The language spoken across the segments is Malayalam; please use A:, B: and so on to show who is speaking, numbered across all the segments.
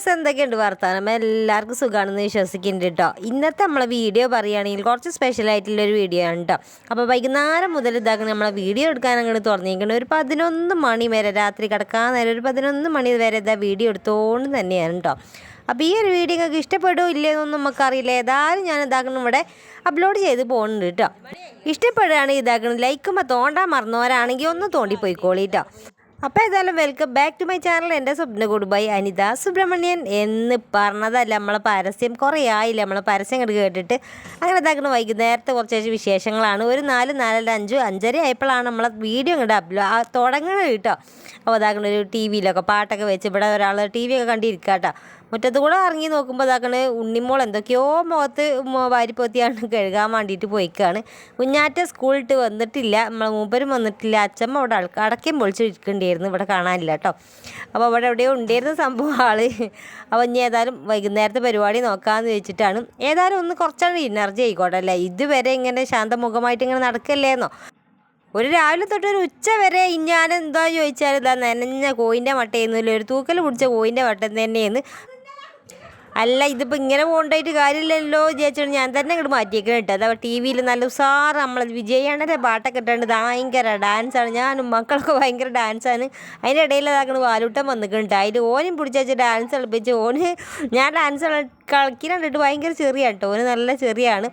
A: ഗൈസ് എന്തൊക്കെയുണ്ട് വർത്താനം? എല്ലാവർക്കും സുഖമാണെന്ന് വിശ്വസിക്കുന്നുണ്ട് കേട്ടോ ഇന്നത്തെ നമ്മളെ വീഡിയോ പറയുകയാണെങ്കിൽ കുറച്ച് സ്പെഷ്യൽ ആയിട്ടുള്ളൊരു വീഡിയോ ആണ് കേട്ടോ അപ്പോൾ വൈകുന്നേരം മുതൽ ഇതാക്കുന്ന നമ്മളെ വീഡിയോ എടുക്കാൻ അങ്ങോട്ട് തുടങ്ങിയിരിക്കുന്നത് ഒരു പതിനൊന്ന് മണി വരെ രാത്രി കിടക്കാൻ നേരം ഒരു പതിനൊന്ന് മണി വരെ ഇതാ വീഡിയോ എടുത്തുകൊണ്ട് തന്നെയാണ് കേട്ടോ അപ്പോൾ ഈ ഒരു വീഡിയോ നിങ്ങൾക്ക് ഇഷ്ടപ്പെടുമോ ഇല്ലയെന്നൊന്നും നമുക്കറിയില്ല. ഏതായാലും ഞാൻ ഇതാക്കണം ഇവിടെ അപ്ലോഡ് ചെയ്ത് പോകുന്നുണ്ട് കേട്ടോ ഇഷ്ടപ്പെടുകയാണെങ്കിൽ ഇതാക്കണം ലൈക്കുമ്പോൾ തോണ്ടാൻ മറന്നവരാണെങ്കിൽ ഒന്ന് തോണ്ടിപ്പോയിക്കോളി കേട്ടോ അപ്പോൾ ഏതായാലും welcome back to my channel എന്റെ സ്വപ്ന കുടുംബായി അനിത. സുബ്രഹ്മണ്യൻ എന്ന് പറഞ്ഞതല്ല നമ്മളെ പരസ്യം കുറേ ആയില്ല നമ്മളെ പരസ്യം കണ്ട് കേട്ടിട്ട് അങ്ങനെ ഇതാക്കുന്ന വൈകുന്നേരത്തെ കുറച്ച് വിശേഷങ്ങളാണ്. ഒരു നാല് നാലര അഞ്ച് അഞ്ചര ആയപ്പോഴാണ് നമ്മളെ വീഡിയോ ഇങ്ങോട്ട് അപ്ലോ തുടങ്ങണത് കേട്ടോ. അപ്പോൾ അതാക്കണ ഒരു ടി വിയിലൊക്കെ പാട്ടൊക്കെ വെച്ച് ഇവിടെ ഒരാൾ ടി വി ഒക്കെ കണ്ടിരിക്കുക കേട്ടോ മുറ്റത്ത് കൂടെ ഇറങ്ങി നോക്കുമ്പോൾ അതാക്കണ് ഉണ്ണിമോൾ എന്തൊക്കെയോ മുഖത്ത് വാരിപ്പൊത്തിയാണ് കഴുകാൻ വേണ്ടിയിട്ട് പോയിക്കാണ്. കുഞ്ഞാറ്റ സ്കൂളിട്ട് വന്നിട്ടില്ല. നമ്മളെ മൂപ്പരും വന്നിട്ടില്ല. അച്ഛമ്മ അവിടെ അട- അടക്കം പൊളിച്ചിരിക്കണ്ടായിരുന്നു. ഇവിടെ കാണാനില്ല കേട്ടോ അപ്പോൾ അവിടെ എവിടെയോ ഉണ്ടായിരുന്ന സംഭവം ആൾ. അപ്പോൾ ഇനി ഏതായാലും വൈകുന്നേരത്തെ പരിപാടി നോക്കാമെന്ന് വെച്ചിട്ടാണ്. ഏതായാലും ഒന്ന് കുറച്ചാണ് എനർജി ആയിക്കോട്ടെ അല്ലേ? ഇതുവരെ ഇങ്ങനെ ശാന്തമുഖമായിട്ട് ഇങ്ങനെ നടക്കല്ലേന്നോ? ഒരു രാവിലെ തൊട്ട് ഒരു ഉച്ച വരെ ഞാൻ എന്താ ചോദിച്ചാൽ ഇതാ നനഞ്ഞ കോയിന്റെ മട്ടയെന്നില്ല ഒരു തൂക്കൽ പിടിച്ച കോയിന്റെ വട്ടം തന്നെയെന്ന് അല്ല ഇതിപ്പോൾ ഇങ്ങനെ പോകണ്ടായിട്ട് കാര്യമില്ലല്ലോ വിചാരിച്ചോണ്ട് ഞാൻ തന്നെ ഇങ്ങോട്ട് മാറ്റിയേക്കണം കേട്ടോ. അതാ ടി വിയിൽ നല്ല ഉസാറ് നമ്മൾ വിജയാണല്ലേ പാട്ടൊക്കെ ഇട്ടുണ്ട് ഭയങ്കര ഡാൻസാണ് ഞാനും മക്കളൊക്കെ ഭയങ്കര ഡാൻസാണ് അതിന്റെ ഇടയിൽ അതാക്കണ വാലൂട്ടം വന്നിട്ടുണ്ട് അതിൽ ഓനും പിടിച്ചു ഡാൻസ് കളിപ്പിച്ച്. ഓന് ഞാൻ ഡാൻസ് കളിക്കാൻ കണ്ടിട്ട് ഭയങ്കര ചെറിയ കേട്ടോ. ഓന് നല്ല ചെറിയാണ്.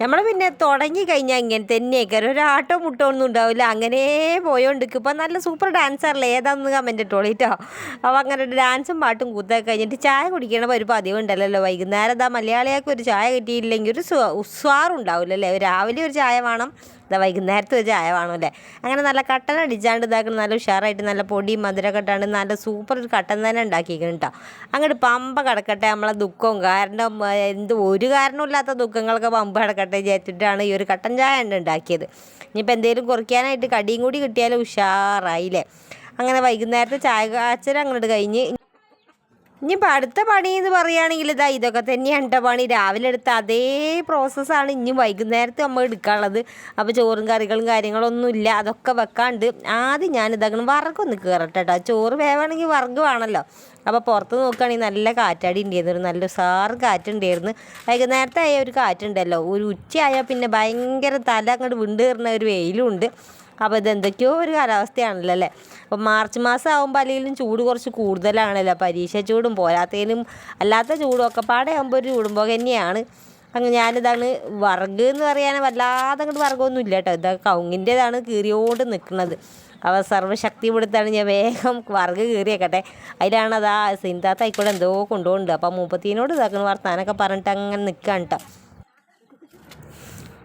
A: നമ്മൾ പിന്നെ തുടങ്ങി കഴിഞ്ഞാൽ ഇങ്ങനെ തന്നെയൊക്കെ. ഒരു ആട്ടോ മുട്ടോ ഒന്നും ഉണ്ടാവില്ല. അങ്ങനെ പോയോണ്ടിരിക്കും. ഇപ്പം നല്ല സൂപ്പർ ഡാൻസറല്ലേ ഏതാണെന്ന് കമന്റ് ഇട്ടോളി കേട്ടോ അപ്പോൾ അങ്ങനെ ഡാൻസും പാട്ടും കൂത്തൊക്കെ കഴിഞ്ഞിട്ട് ചായ കുടിക്കണ ഒരു പതിവ് ഉണ്ടല്ലോ വൈകുന്നേരം. അതാ മലയാളികൾക്ക് ഒരു ചായ കിട്ടിയില്ലെങ്കിൽ ഒരു സ്വ- ഉസ്വാറുണ്ടാവില്ലല്ലേ രാവിലെ ഒരു ചായ വേണം. ഇതാ വൈകുന്നേരത്തെ ഒരു ചായ വേണമല്ലേ? അങ്ങനെ നല്ല കട്ടൻ അടിച്ചാണ്ട് ഇതാക്കണം നല്ല ഉഷാറായിട്ട് നല്ല പൊടി മധുരമൊക്കെ ഇട്ടാണ്ട് നല്ല സൂപ്പർ ഒരു കട്ടൻ തന്നെ ഉണ്ടാക്കിയിരിക്കണം കേട്ടോ അങ്ങോട്ട് പമ്പ കിടക്കട്ടെ നമ്മളെ ദുഃഖവും കാരണം എന്ത് ഒരു കാരണമില്ലാത്ത ദുഃഖങ്ങളൊക്കെ പമ്പ കിടക്കട്ടെ ചേർത്തിട്ടാണ് ഈ ഒരു കട്ടൻ ചായ ഉണ്ട് ഉണ്ടാക്കിയത്. ഇനിയിപ്പോൾ എന്തെങ്കിലും കുറയ്ക്കാനായിട്ട് കടിയും കൂടി കിട്ടിയാലും ഉഷാറായില്ലേ? അങ്ങനെ വൈകുന്നേരത്തെ ചായ കാച്ചൽ അങ്ങോട്ട് കഴിഞ്ഞ് ഇനിയിപ്പോൾ അടുത്ത പണി എന്ന് പറയുകയാണെങ്കിൽ ഇതാ ഇതൊക്കെ തന്നെയാണ് കേട്ടോ പണി. രാവിലെ എടുത്ത അതേ പ്രോസസ്സാണ് ഇനി വൈകുന്നേരത്ത് നമ്മൾ എടുക്കാനുള്ളത്. അപ്പോൾ ചോറും കറികളും കാര്യങ്ങളൊന്നും ഇല്ല. അതൊക്കെ വെക്കാണ്ട് ആദ്യം ഞാൻ ഇതാക്കണം വറക്കൊന്ന് കയറട്ടെ കേട്ടോ ചോറ് വേവാണെങ്കിൽ വറഗ് വേണമല്ലോ അപ്പോൾ പുറത്ത് നോക്കുകയാണെങ്കിൽ നല്ല കാറ്റാടി ഉണ്ടായിരുന്നു. നല്ല സാറ് കാറ്റുണ്ടായിരുന്നു വൈകുന്നേരത്തെ ആയ ഒരു കാറ്റുണ്ടല്ലോ. ഒരു ഉച്ചയായാൽ പിന്നെ ഭയങ്കര തല അങ്ങോട്ട് വിണ്ടു കയറുന്ന ഒരു വെയിലും ഉണ്ട്. അപ്പോൾ ഇതെന്തൊക്കെയോ ഒരു കാലാവസ്ഥയാണല്ലോ അല്ലേ? അപ്പോൾ മാർച്ച് മാസം ആകുമ്പോൾ അല്ലെങ്കിലും ചൂട് കുറച്ച് കൂടുതലാണല്ലോ. പരീക്ഷ ചൂടും പോരാത്തതിലും അല്ലാത്ത ചൂടും ഒക്കെ പാടെ ആകുമ്പോൾ ഒരു ചൂടുമ്പോൾ തന്നെയാണ്. അങ്ങ് ഞാനിതാണ് വർഗ് എന്ന് പറയാൻ വല്ലാതെ അങ്ങോട്ട് വർഗമൊന്നും ഇല്ല കേട്ടോ. ഇതാ കൗങ്ങിന്റെതാണ് കീറിയോണ്ട് നിൽക്കുന്നത് അവ സർവശക്തി കൊടുത്താണ് ഞാൻ വേഗം വർഗ് കീറിയേക്കട്ടെ. അതിലാണ് അതാ സിന്താത്ത ആയിക്കോട്ടെ എന്തോ കൊണ്ടുപോകുന്നുണ്ട്. അപ്പം മൂപ്പത്തിനോട് ഇതാക്കുന്ന വർത്താനൊക്കെ പറഞ്ഞിട്ട് അങ്ങനെ നിൽക്കാൻ കേട്ടോ.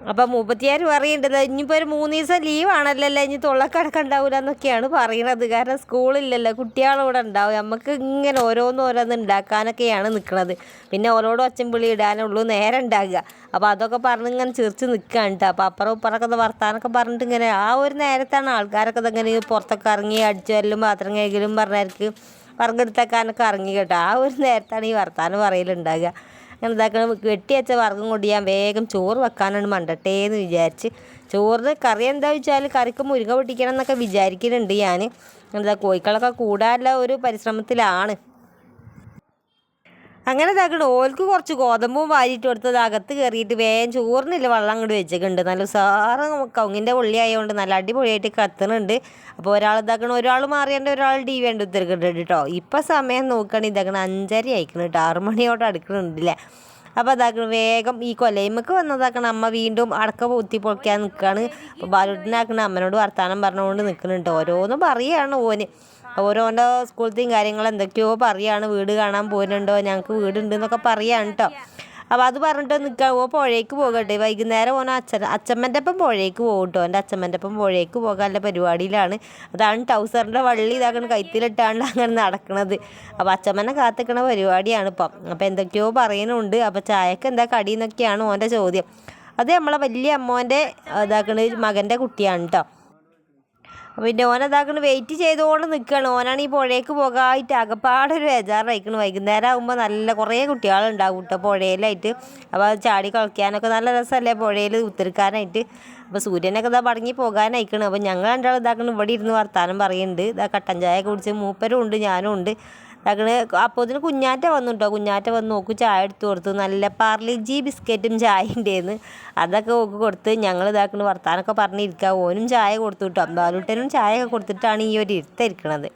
A: അപ്പം മുപ്പത്തിയാറ് അറിയേണ്ടത് ഇനിയിപ്പോൾ ഒരു മൂന്ന് ദിവസം ലീവ് ആണല്ലോ ഇനി തൊള്ളക്കടക്കുണ്ടാവില്ല എന്നൊക്കെയാണ് പറയണത്. കാരണം സ്കൂളില്ലല്ലോ കുട്ടികളിവിടെ ഉണ്ടാവും. നമുക്ക് ഇങ്ങനെ ഓരോന്ന് ഓരോന്ന് ഉണ്ടാക്കാനൊക്കെയാണ് നിൽക്കുന്നത് പിന്നെ ഓരോട് അച്ഛൻ വിളി ഇടാനുള്ളൂ നേരം ഉണ്ടാകുക അപ്പോൾ അതൊക്കെ പറഞ്ഞ് ഇങ്ങനെ ചിരിച്ച് കേട്ടോ അപ്പോൾ അപ്പുറം ഇപ്പുറമൊക്കെ വർത്താനൊക്കെ പറഞ്ഞിട്ട് ഇങ്ങനെ ആ ഒരു നേരത്താണ് ആൾക്കാരൊക്കെ ഇങ്ങനെ പുറത്തൊക്കെ ഇറങ്ങി അടിച്ചു വരലും പാത്രം കഴിക്കലും പറഞ്ഞവർക്ക് വർഗെടുത്തേക്കാനൊക്കെ ഇറങ്ങി കേട്ടോ. ആ ഒരു നേരത്താണ് ഈ വർത്താനം പറയലുണ്ടാകുക അങ്ങനെ ഇതാക്കണം വെട്ടി വെച്ച വർഗം കൊണ്ട് ഞാൻ വേഗം ചോറ് വെക്കാനാണ് മണ്ടട്ടേ എന്ന് വിചാരിച്ച്. ചോറ് കറി എന്താ വെച്ചാൽ കറിക്ക് മുരിങ്ങ പൊട്ടിക്കണം എന്നൊക്കെ വിചാരിക്കുന്നുണ്ട് ഞാൻ എന്താ കോഴിക്കളൊക്കെ കൂടാനുള്ള ഒരു പരിശ്രമത്തിലാണ്. അങ്ങനെ ഇതാക്കണ്ട് ഓൽക്ക് കുറച്ച് ഗോതമ്പും വാരിയിട്ട് കൊടുത്തത് അകത്ത് കയറിയിട്ട് വേഗം ചോറിനില്ല വെള്ളം അങ്ങോട്ട് വെച്ചിട്ടുണ്ട് നല്ല സാറ് കവുങ്ങിന്റെ പുള്ളി ആയതുകൊണ്ട് നല്ല അടിപൊളിയായിട്ട് കത്തുന്നുണ്ട് അപ്പോൾ ഒരാൾ ഇതാക്കണം ഒരാൾ മാറിയേണ്ട ഒരാൾ ടി വി ഉണ്ട് ഉത്തരക്കുന്നുണ്ട് കേട്ടോ ഇപ്പം സമയം നോക്കുകയാണെങ്കിൽ ഇതാക്കണം അഞ്ചര അയക്കണം കേട്ടോ ആറ് മണിയോട്ട് അടുക്കുന്നുണ്ടല്ലേ അപ്പോൾ അതാക്കണം വേഗം ഈ കൊലയിമക്ക് വന്നതാക്കണം അമ്മ വീണ്ടും അടക്ക പൂത്തി പൊളിക്കാൻ നിൽക്കുകയാണ് അപ്പോൾ ബാലുട്ടിനാക്കണം അമ്മനോട് വർത്തമാനം പറഞ്ഞുകൊണ്ട് നിൽക്കുന്നുണ്ട് ഓരോന്നും പറയുകയാണ് ഓന്. ഓരോന്റെ സ്കൂളത്തെയും കാര്യങ്ങൾ എന്തൊക്കെയോ പറയാണ്. വീട് കാണാൻ പോകുന്നുണ്ടോ ഞങ്ങൾക്ക് വീടുണ്ട് എന്നൊക്കെ പറയാണ് കേട്ടോ അപ്പോൾ അത് പറഞ്ഞിട്ട് നിൽക്കാവോ ഓ പുഴയ്ക്ക് പോകട്ടെ. വൈകുന്നേരം ഓനോ അച്ഛൻ അച്ഛമ്മന്റെ ഒപ്പം പുഴയ്ക്ക് പോകും കേട്ടോ എന്റെ അച്ഛമ്മന്റെ ഒപ്പം പുഴയ്ക്ക് പോകാനുള്ള പരിപാടിയിലാണ്. അതാണ് ടൗസറിന്റെ വള്ളി ഇതാക്കണ. കൈത്തിലിട്ടാണ്ട് അങ്ങനെ നടക്കണത്. അപ്പോൾ അച്ഛമ്മനെ കാത്തിക്കണ പരിപാടിയാണ് ഇപ്പം. അപ്പോൾ എന്തൊക്കെയോ പറയുന്നുണ്ട് അപ്പോൾ ചായക്ക് എന്താ കടി എന്നൊക്കെയാണ് ഓന്റെ ചോദ്യം. അത് നമ്മളെ വലിയ അമ്മോന്റെ ഇതാക്കണ മകന്റെ കുട്ടിയാണ് കേട്ടോ പിന്നെ ഓൻ അതാക്കണ് വെയിറ്റ് ചെയ്തുകൊണ്ട് നിൽക്കുകയാണ് ഓനാണ് ഈ പുഴയ്ക്ക് പോകാനായിട്ട് അകപ്പാടെ ഒരു ബേജാറായിക്കണ്. വൈകുന്നേരം ആകുമ്പോൾ നല്ല കുറേ കുട്ടികളുണ്ടാവും കേട്ടോ പുഴയിലായിട്ട്. അപ്പോൾ ചാടി കളിക്കാനൊക്കെ നല്ല രസമല്ലേ പുഴയിൽ ഉത്തരക്കാനായിട്ട്. അപ്പോൾ സൂര്യനൊക്കെ ഇതാ പടങ്ങി പോകാനായിക്കണം. അപ്പോൾ ഞങ്ങൾ രണ്ടാളും ഇതാക്കണം ഇവിടെ ഇരുന്ന് വർത്താനം പറയുന്നുണ്ട് ഇതാ കട്ടൻ ചായ കുടിച്ച് മൂപ്പരും ഉണ്ട് ഞാനും ഉണ്ട്. അങ്ങനെ അപ്പോൾ ഇതിന് കുഞ്ഞാറ്റ വന്നു കേട്ടോ കുഞ്ഞാറ്റ വന്ന് നോക്കും ചായ എടുത്ത് കൊടുത്തു നല്ല പാർലിജി ബിസ്ക്കറ്റും ചായ ഉണ്ടേന്ന് അതൊക്കെ ഓക്ക് കൊടുത്ത് ഞങ്ങൾ ഇതാക്കുന്ന വർത്താനൊക്കെ പറഞ്ഞിരിക്കുക ഓനും ചായ കൊടുത്തു കേട്ടോ ബാലുട്ടനും ചായ ഒക്കെ കൊടുത്തിട്ടാണ് ഈ ഒരു ഇരുത്തിരിക്കണത്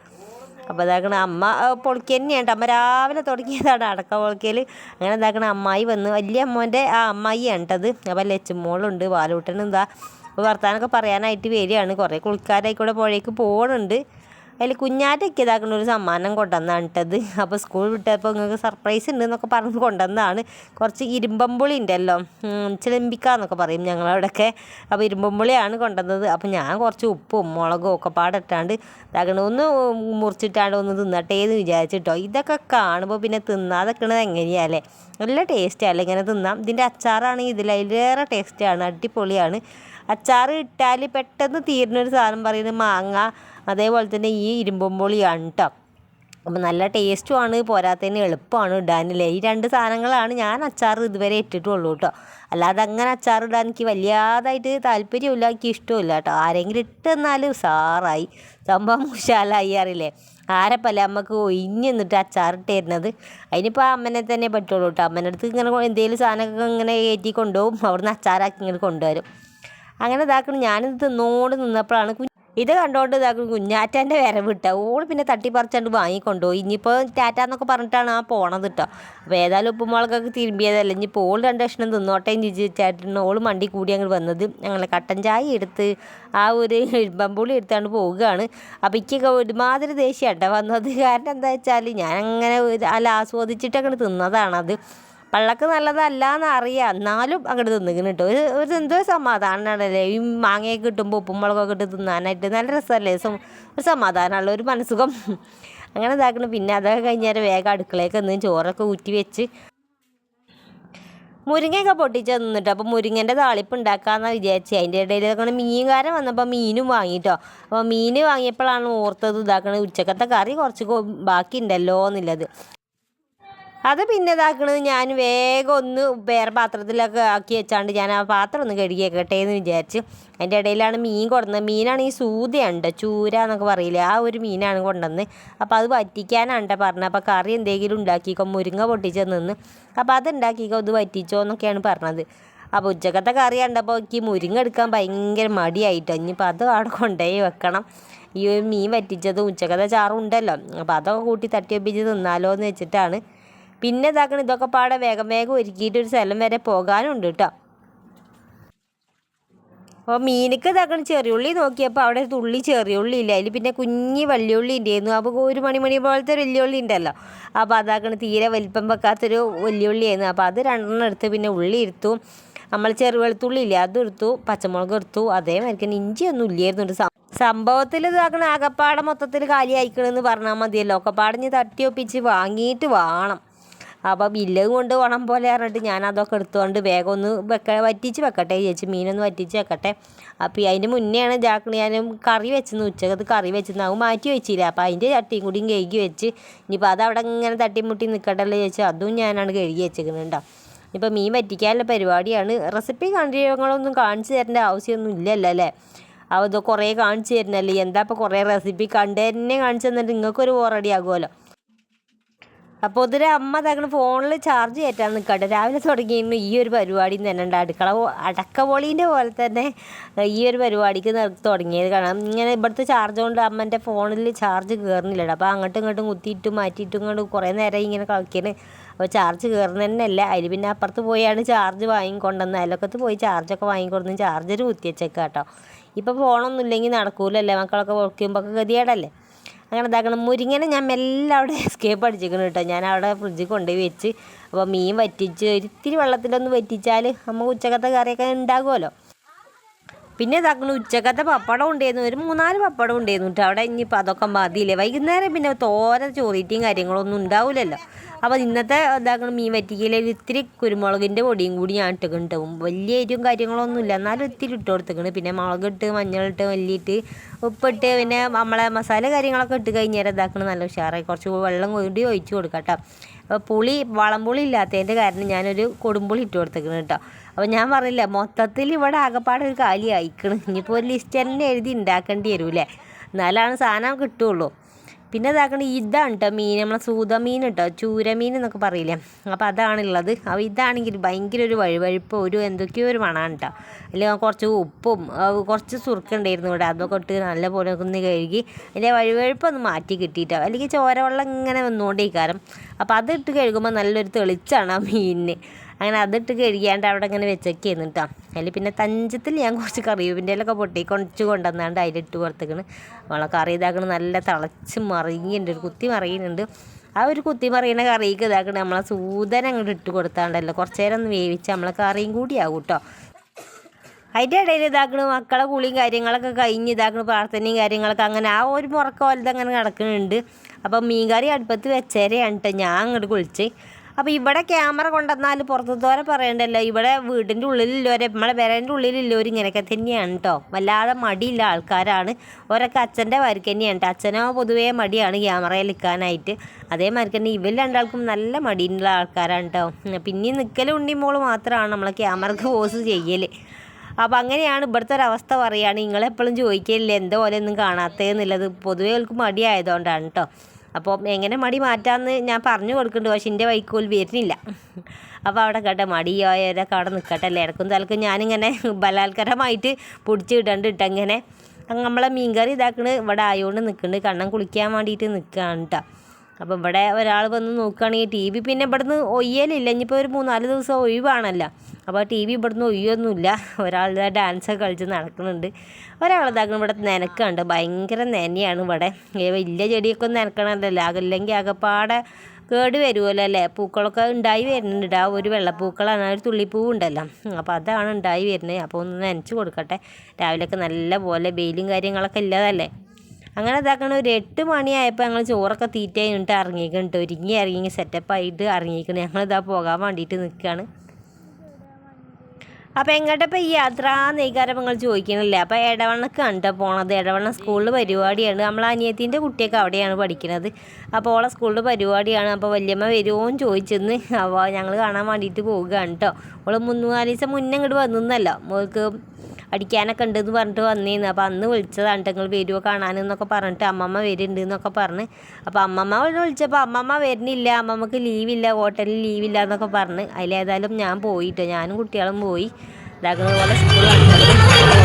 A: അപ്പോൾ ഇതാക്കണ അമ്മ പൊളിക്ക തന്നെയാണ് അമ്മ രാവിലെ തുടങ്ങിയതാണ് അടക്ക പൊളിക്കൽ അങ്ങനെ ഇതാക്കണ അമ്മായി വന്ന്. വലിയ അമ്മോന്റെ ആ അമ്മായി ആണ്ടത് അപ്പോൾ ലച്ചുമോളുണ്ട് ബാലൂട്ടനും എന്താ വർത്താനൊക്കെ പറയാനായിട്ട് വരികയാണ്. കുറേ കുളിക്കാരായിക്കൂടെ പുഴയ്ക്ക് പോകുന്നുണ്ട് അതിൽ കുഞ്ഞാറ്റയ്ക്ക് ഇതാക്കുന്ന ഒരു സമ്മാനം കൊണ്ടുവന്നാണ് ഇട്ടത്. അപ്പോൾ സ്കൂൾ വിട്ടപ്പോൾ നിങ്ങൾക്ക് സർപ്രൈസ് ഉണ്ട് എന്നൊക്കെ പറഞ്ഞ് കൊണ്ടുവന്നതാണ്. കുറച്ച് ഇരുമ്പമ്പുളി ഉണ്ടല്ലോ. ചിലമ്പിക്ക എന്നൊക്കെ പറയും ഞങ്ങളവിടെയൊക്കെ അപ്പോൾ ഇരുമ്പമ്പുളിയാണ് കൊണ്ടുവന്നത്. അപ്പോൾ ഞാൻ കുറച്ച് ഉപ്പും മുളകും ഒക്കെ പാടിട്ടാണ്ട് ഇതാക്കണ. ഒന്ന് മുറിച്ചിട്ടാണ്ട് ഒന്ന് തിന്നട്ടെ എന്ന് വിചാരിച്ചിട്ടോ. ഇതൊക്കെ കാണുമ്പോൾ പിന്നെ തിന്നാതെക്കണത് എങ്ങനെയാല്ലേ നല്ല ടേസ്റ്റാണ് ഇങ്ങനെ തിന്നാം? ഇതിന്റെ അച്ചാറാണ് ഇതിൽ അതിലേറെ ടേസ്റ്റാണ് അടിപൊളിയാണ്. അച്ചാർ ഇട്ടാൽ പെട്ടെന്ന് തീരുന്നൊരു സാധനം പറയുന്നത് മാങ്ങ അതേപോലെ തന്നെ ഈ ഇരുമ്പുമ്പൊളിയാണ് കേട്ടോ അപ്പം നല്ല ടേസ്റ്റുമാണ് പോരാത്തതിന് എളുപ്പമാണ് ഇടാനില്ലേ. ഈ രണ്ട് സാധനങ്ങളാണ് ഞാൻ അച്ചാർ ഇതുവരെ ഇട്ടിട്ടുള്ളൂ കേട്ടോ അല്ലാതെ അങ്ങനെ അച്ചാർ ഇടാൻ എനിക്ക് വലിയതായിട്ട് താല്പര്യമില്ല എനിക്ക് ഇഷ്ടമില്ല കേട്ടോ ആരെങ്കിലും ഇട്ട് തന്നാൽ ഉസാറായി. സംഭവം ഉഷാലായി അറിയില്ലേ? ആരപ്പല്ല നമുക്ക് ഒഴിഞ്ഞ് നിന്നിട്ട് അച്ചാറിട്ട് തരുന്നത് അതിനിപ്പോൾ അമ്മനെ തന്നെ പറ്റുള്ളൂ കേട്ടോ അമ്മേന്റെ അടുത്ത് ഇങ്ങനെ എന്തെങ്കിലും സാധനമൊക്കെ ഇങ്ങനെ കയറ്റി കൊണ്ടുപോകും അവിടുന്ന് അച്ചാറാക്കി ഇങ്ങനെ കൊണ്ടുവരും. അങ്ങനെ ഇതാക്കണം. ഞാനിത് തിന്നോണ്ട് നിന്നപ്പോഴാണ് ഇത് കണ്ടോണ്ട് ഇതാക്കും കുഞ്ഞാറ്റാന്റെ വരവ് വിട്ട ഓൾ പിന്നെ തട്ടിപ്പറിച്ചാണ്ട് വാങ്ങിക്കൊണ്ടുപോയി ഇനിയിപ്പോൾ ടാറ്റാന്നൊക്കെ പറഞ്ഞിട്ടാണ് ആ പോണത് കേട്ടോ അപ്പോൾ ഏതായാലും ഉപ്പുമുളകൊക്കെ തിരുമ്പിയതല്ല. ഇനിയിപ്പോൾ ഓൾ രണ്ട് കഷ്ണം തിന്നോട്ടെ ചേട്ടന് ഓൾ മണ്ടി കൂടി അങ്ങോട്ട് വന്നത്. ഞങ്ങൾ കട്ടൻ ചായ എടുത്ത് ആ ഒരു ബമ്പുളി എടുത്താണ്ട് പോവുകയാണ്. അപ്പോൾ ഇക്കൊക്കെ ഒരുമാതിരി ദേഷ്യം കേട്ടോ വന്നത്. കാരണം എന്താ വെച്ചാൽ ഞാൻ അങ്ങനെ അല്ല ആസ്വദിച്ചിട്ടങ്ങനെ തിന്നതാണത്. പള്ളക്ക് നല്ലതല്ല എന്ന് അറിയാം. എന്നാലും അങ്ങോട്ട് തിന്നിക്കണം കേട്ടോ ഒരു ഒരു എന്തോ സമാധാനമാണല്ലേ ഈ മാങ്ങയൊക്കെ കിട്ടുമ്പോൾ ഉപ്പും മുളകൊക്കെ ഇട്ട് തിന്നാനായിട്ട് നല്ല രസമല്ലേ? ഒരു സമാധാനമുള്ള ഒരു മനസ്സുഖം. അങ്ങനെ ഇതാക്കണം. പിന്നെ അതൊക്കെ കഴിഞ്ഞാൽ വേഗം അടുക്കളയൊക്കെ നിന്ന് ചോറൊക്കെ ഊറ്റി വെച്ച് മുരിങ്ങയൊക്കെ പൊട്ടിച്ച് തന്നിട്ട്. അപ്പോൾ മുരിങ്ങന്റെ താളിപ്പ് ഉണ്ടാക്കാമെന്നാണ് വിചാരിച്ചു. അതിന്റെ ഇടയിൽ അങ്ങനെ മീൻകാരൻ വന്നപ്പോൾ മീനും വാങ്ങിട്ടോ. അപ്പോൾ മീൻ വാങ്ങിയപ്പോഴാണ് ഓർത്തത് ഇതാക്കണത് ഉച്ചക്കത്തെ കറി കുറച്ച് ബാക്കി ഉണ്ടല്ലോ എന്നുള്ളത് അത് പിന്നെ ഇതാക്കണത് ഞാൻ വേഗം ഒന്ന് വേറെ പാത്രത്തിലൊക്കെ ആക്കി വെച്ചാണ്ട് ഞാൻ ആ പാത്രം ഒന്ന് കഴുകിയേക്കട്ടെ എന്ന് വിചാരിച്ച് അതിന്റെ ഇടയിലാണ് മീൻ കൊടുന്നത് മീനാണ് ഈ സൂതയുണ്ട് ചൂര എന്നൊക്കെ പറയില്ലേ ആ ഒരു മീനാണ് കൊണ്ടുവന്ന്. അപ്പോൾ അത് വറ്റിക്കാനാണ് പറഞ്ഞത്. അപ്പോൾ കറി എന്തെങ്കിലും ഉണ്ടാക്കിക്കോ മുരിങ്ങ പൊട്ടിച്ച് നിന്ന് അപ്പോൾ അത് ഉണ്ടാക്കിക്കോ വറ്റിച്ചോ എന്നൊക്കെയാണ് പറഞ്ഞത്. അപ്പോൾ ഉച്ചക്കത്തെ കറി കണ്ടപ്പോൾ എനിക്ക് മുരിങ്ങ എടുക്കാൻ ഭയങ്കര മടിയായിട്ടോ. ഇനിയിപ്പോൾ അത് അവിടെ കൊണ്ടുപോയി വെക്കണം. ഈ മീൻ വറ്റിച്ചതും ഉച്ചക്കത്തെ ചാറും ഉണ്ടല്ലോ. അപ്പോൾ അതൊക്കെ കൂട്ടി തട്ടിയൊപ്പിച്ച് തിന്നാലോ എന്ന് വെച്ചിട്ടാണ് പിന്നെ ഇതാക്കണം ഇതൊക്കെ പാടെ വേഗം വേഗം ഒരുക്കിയിട്ട് ഒരു സ്ഥലം വരെ പോകാനുണ്ട് കേട്ടോ അപ്പോൾ മീനൊക്കെ ഇതാക്കണം ചെറിയുള്ളി നോക്കിയപ്പോൾ അവിടെ തുള്ളി ചെറിയുള്ളി ഇല്ല? അതിൽ പിന്നെ കുഞ്ഞി വല്യുള്ളി ഉണ്ടായിരുന്നു അപ്പോൾ ഒരു മണിമണി പോലത്തെ വലിയുള്ളി ഉണ്ടല്ലോ അപ്പോൾ അതാക്കണം തീരെ വലിപ്പം വെക്കാത്തൊരു വലിയുള്ളിയായിരുന്നു അപ്പോൾ അത് രണ്ടെണ്ണം എടുത്ത് പിന്നെ ഉള്ളി എടുത്തു നമ്മൾ ചെറു വെളുത്തുള്ളി ഇല്ല? അതും എടുത്തു. പച്ചമുളക് എടുത്തു. അതേമാതിരിക്കും ഇഞ്ചിയൊന്നും ഇല്ലായിരുന്നു. സംഭവത്തിൽ ഇതാക്കണം ആകപ്പാടെ മൊത്തത്തിൽ കാലിയായിക്കണമെന്ന് പറഞ്ഞാൽ മതിയല്ലോ. ഒക്കെപ്പാടെ തട്ടി ഒപ്പിച്ച് വാങ്ങിയിട്ട് വേണം. അപ്പോൾ ബില്ല് കൊണ്ട് പോകണം പോലെ പറഞ്ഞിട്ട് ഞാൻ അതൊക്കെ എടുത്തുകൊണ്ട് വേഗം ഒന്ന് വെക്ക വറ്റിച്ച് വെക്കട്ടെ ചേച്ചി മീനൊന്ന് വറ്റിച്ച് വെക്കട്ടെ. അപ്പോൾ അതിന്റെ മുന്നെയാണ് ജാക്കിന് ഞാൻ കറി വെച്ചെന്ന് ഉച്ചക്കത്ത് കറി വെച്ചെന്ന് അത് മാറ്റി വെച്ചില്ല. അപ്പോൾ അതിന്റെ ചട്ടിയും കൂടിയും കഴുകി വെച്ച് ഇനിയിപ്പോൾ അത് അവിടെ ഇങ്ങനെ തട്ടിമുട്ടി നിൽക്കട്ടല്ലോ ചേച്ചി? അതും ഞാനാണ് കഴുകി വെച്ചേക്കുന്നുണ്ടോ ഇപ്പോൾ മീൻ വറ്റിക്കാനുള്ള പരിപാടിയാണ്. റെസിപ്പി കണ്ടിങ്ങളൊന്നും കാണിച്ചു തരേണ്ട ആവശ്യമൊന്നും ഇല്ലല്ലോ അല്ലേ? ഇത് കുറേ കാണിച്ചു തരുന്നല്ലേ? എന്താ ഇപ്പോൾ കുറേ റെസിപ്പി കണ്ടു തന്നെ കാണിച്ചു തന്നിട്ട് നിങ്ങൾക്കൊരു ബോറടി ആകുമല്ലോ. അപ്പോൾ ഇതൊരു അമ്മ തകണ് ഫോണിൽ ചാർജ് കയറ്റാൻ നിൽക്കട്ടെ രാവിലെ തുടങ്ങിയിരുന്നു ഈ ഒരു പരിപാടി തന്നെ ഉണ്ട് അടുക്കള അടക്ക അടക്കപൊളീന്റെ പോലെ തന്നെ ഈ ഒരു പരിപാടിക്ക് തുടങ്ങിയത്. കാണാം ഇങ്ങനെ ഇവിടുത്തെ ചാർജ് കൊണ്ട് അമ്മന്റെ ഫോണിൽ ചാർജ് കയറുന്നില്ലട അപ്പോൾ അങ്ങോട്ടും ഇങ്ങോട്ടും കുത്തിയിട്ടും മാറ്റിയിട്ടും ഇങ്ങോട്ട് കുറേ നേരം ഇങ്ങനെ കളിക്കണ് അപ്പോൾ ചാർജ് കയറുന്ന തന്നെയല്ല അതിൽ പിന്നെ അപ്പുറത്ത് പോയാണ് ചാർജ് വാങ്ങിക്കൊണ്ടുവന്ന് അയലൊക്കത്ത് പോയി ചാർജൊക്കെ വാങ്ങിക്കൊടുന്ന് ചാർജർ കുത്തി വെച്ചേക്കാം കേട്ടോ ഇപ്പോൾ ഫോണൊന്നും ഇല്ലെങ്കിൽ നടക്കൂലല്ലേ? മക്കളൊക്കെ വയ്ക്കുമ്പോൾ ഗതികേടല്ലേ? അങ്ങനെ ഇതാക്കണം. മുരിങ്ങനെ ഞാൻ മെല്ലെ അവിടെ എസ്കേപ്പ് അടിച്ചിരിക്കണം കേട്ടോ. ഞാൻ അവിടെ ഫ്രിഡ്ജിൽ കൊണ്ടുപോയി വെച്ച്. അപ്പോൾ മീൻ വറ്റിച്ച് ഒരിത്തിരി വെള്ളത്തിലൊന്ന് വറ്റിച്ചാൽ നമുക്ക് ഉച്ചക്കത്തെ കറിയൊക്കെ ഉണ്ടാകുമല്ലോ. പിന്നെ ഇതാക്കണം ഉച്ചക്കത്തെ പപ്പടം ഉണ്ടായിരുന്നു ഒരു മൂന്നാൽ പപ്പടം ഉണ്ടായിരുന്നു കേട്ടോ അവിടെ ഇനിയിപ്പോൾ അതൊക്കെ മതിയില്ലേ? വൈകുന്നേരം പിന്നെ തോര ചോറിറ്റിയും കാര്യങ്ങളൊന്നും ഉണ്ടാവില്ലല്ലോ അപ്പോൾ ഇന്നത്തെ ഇതാക്കണ മീൻ വറ്റിക്കലിൽ ഇത്തിരി കുരുമുളകിന്റെ പൊടിയും കൂടി ഞാൻ ഇട്ടിട്ടുണ്ടാവും വലിയ എരിവും കാര്യങ്ങളൊന്നും ഇല്ല. എന്നാലും ഇത്തിരി ഇട്ട് കൊടുത്തേക്കണ്. പിന്നെ മുളകിട്ട് മഞ്ഞളിട്ട് മല്ലിയിട്ട് ഉപ്പിട്ട് പിന്നെ നമ്മളെ മസാല കാര്യങ്ങളൊക്കെ ഇട്ട് കഴിഞ്ഞാൽ ഇതാക്കണം നല്ല ഉഷാറായി. കുറച്ച് വെള്ളം കൂടി ഒഴിച്ച് കൊടുക്കാം കേട്ടോ അപ്പോൾ പുളി വളംപുളി ഇല്ലാത്തതിന്റെ കാരണം ഞാനൊരു കൊടുമ്പുളി ഇട്ട് കൊടുത്തേക്കണം കേട്ടോ അപ്പോൾ ഞാൻ പറഞ്ഞില്ല മൊത്തത്തിൽ ഇവിടെ ആകെപ്പാടെ ഒരു കാലി അയക്കണം ഇനിയിപ്പോൾ ഒരു ലിസ്റ്റ് തന്നെ എഴുതി ഉണ്ടാക്കേണ്ടി വരൂലേ എന്നാലാണ് സാധനം കിട്ടുള്ളൂ. പിന്നെ ഇതാക്കണ ഇതാണ് കേട്ടോ മീൻ നമ്മളെ സൂത മീൻ കേട്ടോ ചൂരമീൻ എന്നൊക്കെ പറയില്ലേ? അപ്പോൾ അതാണുള്ളത്. അപ്പോൾ ഇതാണെങ്കിൽ ഭയങ്കര ഒരു വഴുവഴുപ്പ് ഒരു എന്തൊക്കെയോ ഒരു മണമാണ് കേട്ടോ അല്ലെങ്കിൽ കുറച്ച് ഉപ്പും കുറച്ച് സുറുക്കുണ്ടായിരുന്നു ഇവിടെ. അതൊക്കെ ഇട്ട് നല്ലപോലെ ഒന്ന് കഴുകി അതിന്റെ വഴുവഴുപ്പൊന്ന് മാറ്റി കിട്ടിയിട്ടോ അല്ലെങ്കിൽ ചോരവെള്ളം ഇങ്ങനെ വന്നുകൊണ്ടേക്കാരം അപ്പോൾ അതിട്ട് കഴുകുമ്പോൾ നല്ലൊരു തെളിച്ചാണ് ആ മീനിന്. അങ്ങനെ അതിട്ട് കഴുകിയാണ്ട് അവിടെ ഇങ്ങനെ വെച്ചൊക്കെയായിരുന്നു കേട്ടോ അതിൽ പിന്നെ തഞ്ചത്തിൽ ഞാൻ കുറച്ച് കറിവേപ്പിന്റെ ഇലയൊക്കെ പൊട്ടി കുറച്ച് കൊണ്ടുവന്നാണ്ട് അതിലിട്ട് പുറത്തേക്കണ് നമ്മളെ കറി ഇതാക്കണ നല്ല തിളച്ച് മറിയുന്നുണ്ട് ഒരു കുത്തി മറിയുന്നുണ്ട്. ആ ഒരു കുത്തി മറിയുന്ന കറിക്ക് ഇതാക്കണ നമ്മളെ സൂതന അങ്ങോട്ട് ഇട്ട് കൊടുത്താണ്ടല്ലോ. കുറച്ച് നേരം ഒന്ന് വേവിച്ച് നമ്മളെ കറിയും കൂടി ആകും കേട്ടോ അതിന്റെ ഇടയിൽ ഇതാക്കണ മക്കളെ കുളിയും കാര്യങ്ങളൊക്കെ കഴിഞ്ഞ് ഇതാക്കണ പ്രാർത്ഥനയും കാര്യങ്ങളൊക്കെ അങ്ങനെ ആ ഒരു മുറക്ക വലുത് അങ്ങനെ കിടക്കുന്നുണ്ട് അപ്പം മീൻകറി അടുപ്പത്ത് വെച്ചേരെയാണ് കേട്ടോ ഞാൻ അങ്ങോട്ട് കുളിച്ച്. അപ്പോൾ ഇവിടെ ക്യാമറ കൊണ്ടുവന്നാൽ പുറത്തുത്തോരെ പറയണ്ടല്ലോ ഇവിടെ വീടിന്റെ ഉള്ളിലുള്ളവർ നമ്മളെ വരേന്റെ ഉള്ളിലുള്ളവർ ഇങ്ങനെയൊക്കെ തന്നെയാണ് കേട്ടോ വല്ലാതെ മടിയില്ല ആൾക്കാരാണ്. ഓരൊക്കെ അച്ഛന്റെ വരക്ക് തന്നെയാണ് കേട്ടോ അച്ഛനോ പൊതുവേ മടിയാണ് ക്യാമറയിൽ നിൽക്കാനായിട്ട്. അതേമാതിരി തന്നെ ഇവർ രണ്ടാൾക്കും നല്ല മടിയുള്ള ആൾക്കാരാണ് കേട്ടോ പിന്നെ നിൽക്കൽ മോൾ മാത്രമാണ് നമ്മളെ ക്യാമറക്ക് പോസ് ചെയ്യൽ അപ്പോൾ അങ്ങനെയാണ് ഇവിടുത്തെ ഒരവസ്ഥ പറയുകയാണ്. നിങ്ങളെപ്പോഴും ചോദിക്കലില്ല എന്തോ പോലെ ഒന്നും കാണാത്തതെന്നുള്ളത് പൊതുവേ അവൾക്ക് മടിയായതുകൊണ്ടാണ് കേട്ടോ അപ്പോൾ എങ്ങനെ മടി മാറ്റാമെന്ന് ഞാൻ പറഞ്ഞു കൊടുക്കുന്നുണ്ട് പക്ഷെ എന്റെ വൈക്കോൽ വരുന്നില്ല. അപ്പോൾ അവിടെ കേട്ടെ മടിയായവരൊക്കെ അവിടെ നിൽക്കട്ടെ അല്ലേ ഇടക്കും തലക്കും ഞാനിങ്ങനെ ബലാത്കരമായിട്ട് പൊടിച്ച് ഇടണ്ട് ഇട്ടങ്ങനെ നമ്മളെ മീൻകറി ഇതാക്കണ് ഇവിടെ ആയതുകൊണ്ട് നിൽക്കുന്നുണ്ട് കണ്ണം കുളിക്കാൻ വേണ്ടിയിട്ട് നിൽക്കുകയാണ് കേട്ടോ. അപ്പോൾ ഇവിടെ ഒരാൾ വന്ന് നോക്കുകയാണെങ്കിൽ ടി വി പിന്നെ ഇവിടുന്ന് ഒയ്യലില്ല. ഇനിയിപ്പോൾ ഒരു മൂന്നാൽ ദിവസം ഒഴിവാണല്ലോ. അപ്പോൾ ടി വി ഇവിടുന്ന് ഒയ്യൊന്നുമില്ല ഒരാളുടെ ഡാൻസൊക്കെ കളിച്ച് നടക്കുന്നുണ്ട്. ഒരാളിതാക്കണം ഇവിടെ നനക്കുണ്ട്. ഭയങ്കര നനയാണ് ഇവിടെ. വലിയ ചെടിയൊക്കെ ഒന്നും നനക്കണമല്ലോ. അല്ലെങ്കിൽ ആകെപ്പാടെ കേട് വരുമല്ലോ അല്ലേ? പൂക്കളൊക്കെ ഉണ്ടായി വരുന്നുണ്ട്. ആ ഒരു വെള്ളപ്പൂക്കളാണ്. ആ ഒരു തുള്ളിപ്പൂ ഉണ്ടല്ലോ. അപ്പോൾ അതാണ് ഉണ്ടായി വരുന്നത്. അപ്പോൾ ഒന്ന് നനച്ച് കൊടുക്കട്ടെ. രാവിലെയൊക്കെ നല്ല പോലെ വെയിലും കാര്യങ്ങളൊക്കെ ഇല്ലാതല്ലേ? അങ്ങനെ ഇതാക്കണ ഒരു എട്ട് മണിയായപ്പോൾ ഞങ്ങൾ ചോറൊക്കെ തീറ്റ കഴിഞ്ഞിട്ട് ഇറങ്ങിയിട്ടുണ്ട് ഒരുങ്ങി ഇറങ്ങി സെറ്റപ്പായിട്ട് ഇറങ്ങിയിരിക്കണം ഞങ്ങളിതാ പോകാൻ വേണ്ടിയിട്ട് നിൽക്കുകയാണ് അപ്പോൾ എങ്ങോട്ടപ്പോൾ ഈ യാത്ര നെയ്ക്കാരം നിങ്ങൾ ചോദിക്കണില്ലേ? അപ്പോൾ ഇടവണ്ണക്ക് കണ്ട പോണത്. ഇടവണ്ണ സ്കൂളിൽ പരിപാടിയാണ്. നമ്മൾ അനിയത്തിന്റെ കുട്ടിയൊക്കെ അവിടെയാണ് പഠിക്കുന്നത് അപ്പോൾ ഓളെ സ്കൂളിൽ പരിപാടിയാണ്. അപ്പോൾ വല്യമ്മ വരുമോയെന്ന് ചോദിച്ചെന്ന് അപ്പോൾ ഞങ്ങൾ കാണാൻ വേണ്ടിയിട്ട് പോവുകയാണ് കേട്ടോ ഓൾ മൂന്ന് നാല് ദിവസം മുന്നേ ഇങ്ങോട്ട് വന്നിരുന്നല്ലോ മോൾക്ക് അടിക്കാനൊക്കെ ഉണ്ടെന്ന് പറഞ്ഞിട്ട് വന്നേന്ന്. അപ്പോൾ അന്ന് വിളിച്ചതാണ് നിങ്ങൾ വരുമോ കാണാനെന്നൊക്കെ പറഞ്ഞിട്ട് അമ്മമ്മ വരുന്നുണ്ട് എന്നൊക്കെ പറഞ്ഞ്. അപ്പോൾ അമ്മമ്മ വിളിച്ചപ്പോൾ അമ്മമ്മ വരുന്നില്ല അമ്മമ്മക്ക് ലീവില്ല ഹോട്ടലിൽ ലീവില്ല എന്നൊക്കെ പറഞ്ഞ്. അതിലേതായാലും ഞാൻ പോയിട്ടോ ഞാനും കുട്ടികളും പോയി. ഇതാക്കുന്ന പോലെ
B: ഹർഷാരവത്തോടെ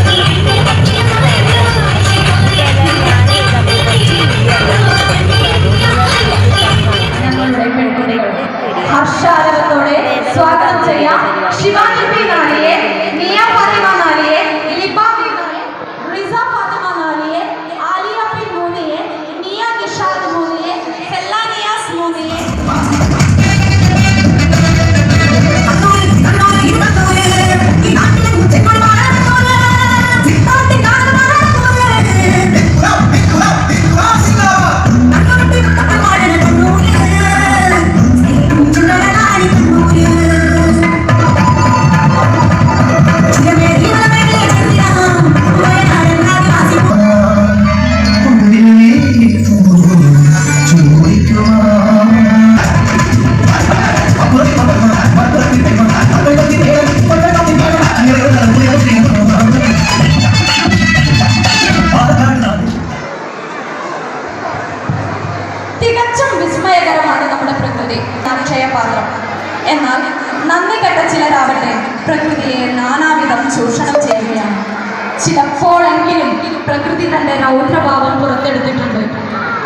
B: പ്രകൃതി തന്റെ രൗദ്രഭാവം പുറത്തെടുത്തിട്ടുണ്ട്.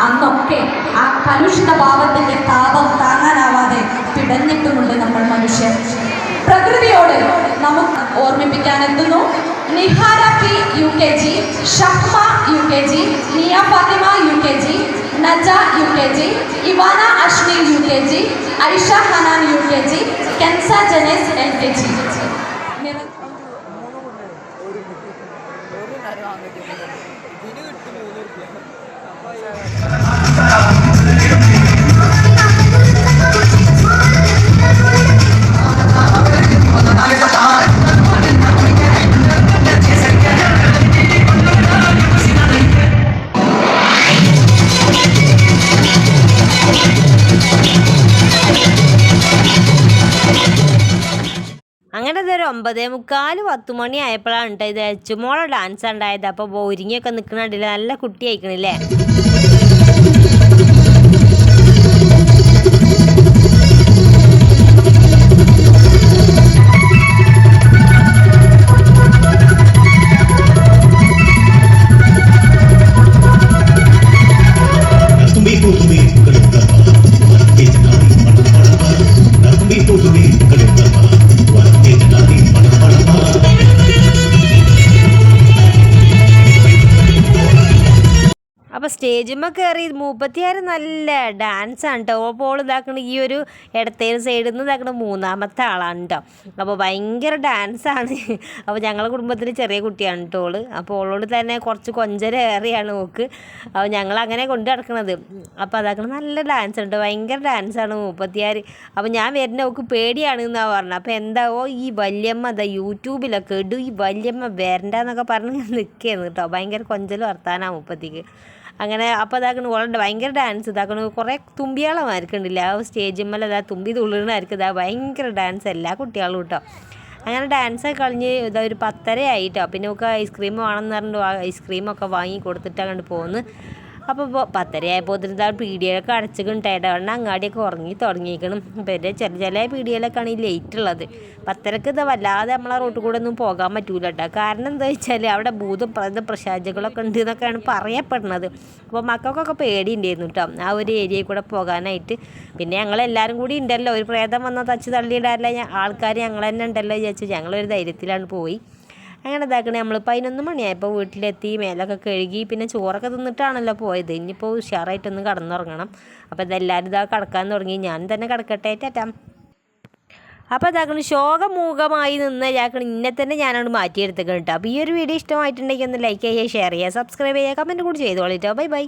B: അന്നൊക്കെ ആ കലുഷിത ഭാവത്തിന്റെ താപം താങ്ങാനാവാതെ പിടഞ്ഞിട്ടുമുണ്ട് നമ്മൾ മനുഷ്യർ പ്രകൃതിയോട് നമുക്ക് ഓർമ്മിപ്പിക്കാൻ എത്തുന്നു Nihara P U K G Shafma U K G Niya Fathima U K G Naja U K G Ivana Ashmi U K G Aisha Hanan U K G Kensa Janes L K G. Thank you.
A: അങ്ങനെ ഇതൊരു ഒമ്പതേ മുക്കാൽ പത്ത് മണി ആയപ്പോഴാണ് കേട്ടോ ഇത് എച്ചുമോളെ ഡാൻസ് ഉണ്ടായത്. അപ്പോൾ ഒരുങ്ങിയൊക്കെ നിൽക്കണുണ്ടല്ലേ നല്ല കുട്ടി സ്റ്റേജിന്മേൽ കയറി മൂപ്പത്തിയാറ് നല്ല ഡാൻസാണ് കേട്ടോ അപ്പോൾ ഇതാക്കണ ഈ ഒരു ഇടത്തേ സൈഡിൽ നിന്ന് ഇതാക്കണ മൂന്നാമത്തെ ആളാണ് കേട്ടോ അപ്പോൾ ഭയങ്കര ഡാൻസാണ്. അപ്പോൾ ഞങ്ങളുടെ കുടുംബത്തിൽ ചെറിയ കുട്ടിയാണ് കേട്ടോ ഓൾ. അപ്പോൾ ഓളോട് തന്നെ കുറച്ച് കൊഞ്ചലേറിയാണ് നോക്ക് അപ്പോൾ ഞങ്ങൾ അങ്ങനെ കൊണ്ടു നടക്കണത്. അപ്പോൾ അതാക്കണ നല്ല ഡാൻസ് ഉണ്ട് ഭയങ്കര ഡാൻസാണ് മുപ്പത്തിയാറ് അപ്പോൾ ഞാൻ വരുന്ന ഓക്ക് പേടിയാണ് എന്നാണ് പറഞ്ഞത് അപ്പോൾ എന്താവോ ഈ വല്യമ്മ അതാ യൂട്യൂബിലൊക്കെ ഇടും ഈ വല്യമ്മ വരണ്ടെന്നൊക്കെ പറഞ്ഞ് നിൽക്കുകയാണ് കേട്ടോ ഭയങ്കര കൊഞ്ചൽ വർത്താനാണ് മുപ്പത്തിക്ക്. അങ്ങനെ അപ്പോൾ ഇതാക്കണ ഓളുണ്ട് ഭയങ്കര ഡാൻസ് ഇതാക്കണ കുറേ തുമ്പിയാളമായിരിക്കണ്ടില്ല ആ സ്റ്റേജിന്മേലെ അതാ തുമ്പി തുള്ളുന്നതായിരിക്കും. ഇതാ ഭയങ്കര ഡാൻസ് എല്ലാ കുട്ടികളും കേട്ടോ അങ്ങനെ ഡാൻസ് ഒക്കെ കളിഞ്ഞ് ഇതാ ഒരു പത്തര ആയിട്ടോ പിന്നെ നമുക്ക് ഐസ്ക്രീം വേണമെന്ന് പറഞ്ഞിട്ട് ഐസ്ക്രീമൊക്കെ വാങ്ങി കൊടുത്തിട്ട് അങ്ങോട്ട് പോന്ന്. അപ്പോൾ ഇപ്പോൾ പത്തരയായപ്പോൾ ഇതാ പീടികയൊക്കെ അടച്ചിട്ടുണ്ടായിട്ട് കാരണം അങ്ങാടിയൊക്കെ ഉറങ്ങി തുടങ്ങിയിരിക്കണം പിന്നെ ചില ചില പീടികയിലൊക്കെയാണ് ഈ ലേറ്റ് ഉള്ളത്. പത്തരക്ക് ഇത് വല്ലാതെ നമ്മളെ റോട്ടിൽ കൂടെ ഒന്നും പോകാൻ പറ്റൂല കേട്ടോ കാരണം എന്താ വെച്ചാൽ അവിടെ ഭൂതം പ്രത പ്രശാചകളൊക്കെ ഉണ്ട് എന്നൊക്കെയാണ് പറയപ്പെടുന്നത്. അപ്പോൾ മക്കൾക്കൊക്കെ പേടിയുണ്ടായിരുന്നു കേട്ടോ ആ ഒരു ഏരിയയിൽ കൂടെ പോകാനായിട്ട്. പിന്നെ ഞങ്ങളെല്ലാവരും കൂടി ഉണ്ടല്ലോ. ഒരു പ്രേതം വന്നാൽ തച്ച് തള്ളിയിടാറില്ല. ആൾക്കാർ ഞങ്ങൾ തന്നെ ഉണ്ടല്ലോ വിചാരിച്ചു ഞങ്ങളൊരു ധൈര്യത്തിലാണ് പോയി. അങ്ങനെ ഇതാക്കണേ നമ്മൾ പതിനൊന്ന് മണിയായപ്പോൾ വീട്ടിലെത്തി മേലൊക്കെ കഴുകി പിന്നെ ചോറൊക്കെ തിന്നിട്ടാണല്ലോ പോയത്. ഇനിയിപ്പോൾ ഉഷാറായിട്ടൊന്ന് കടന്നുറങ്ങണം. അപ്പോൾ ഇതെല്ലാവരും ഇതാ കിടക്കാൻ തുടങ്ങി. ഞാൻ തന്നെ കിടക്കട്ടെ ഏറ്റാം അപ്പോൾ ഇതാക്കണ ശോകമൂഖമായി നിന്ന് ഇതാക്കണ ഇന്നെ തന്നെ ഞാനോട് മാറ്റിയെടുത്തേക്കണം കേട്ടോ അപ്പോൾ ഈ ഒരു വീഡിയോ ഇഷ്ടമായിട്ടുണ്ടെങ്കിൽ ഒന്ന് ലൈക്ക് ചെയ്യുക ഷെയർ ചെയ്യുക സബ്സ്ക്രൈബ് ചെയ്യുക കമന്റ് കൂടി ചെയ്തോളിട്ടോ ബൈ ബൈ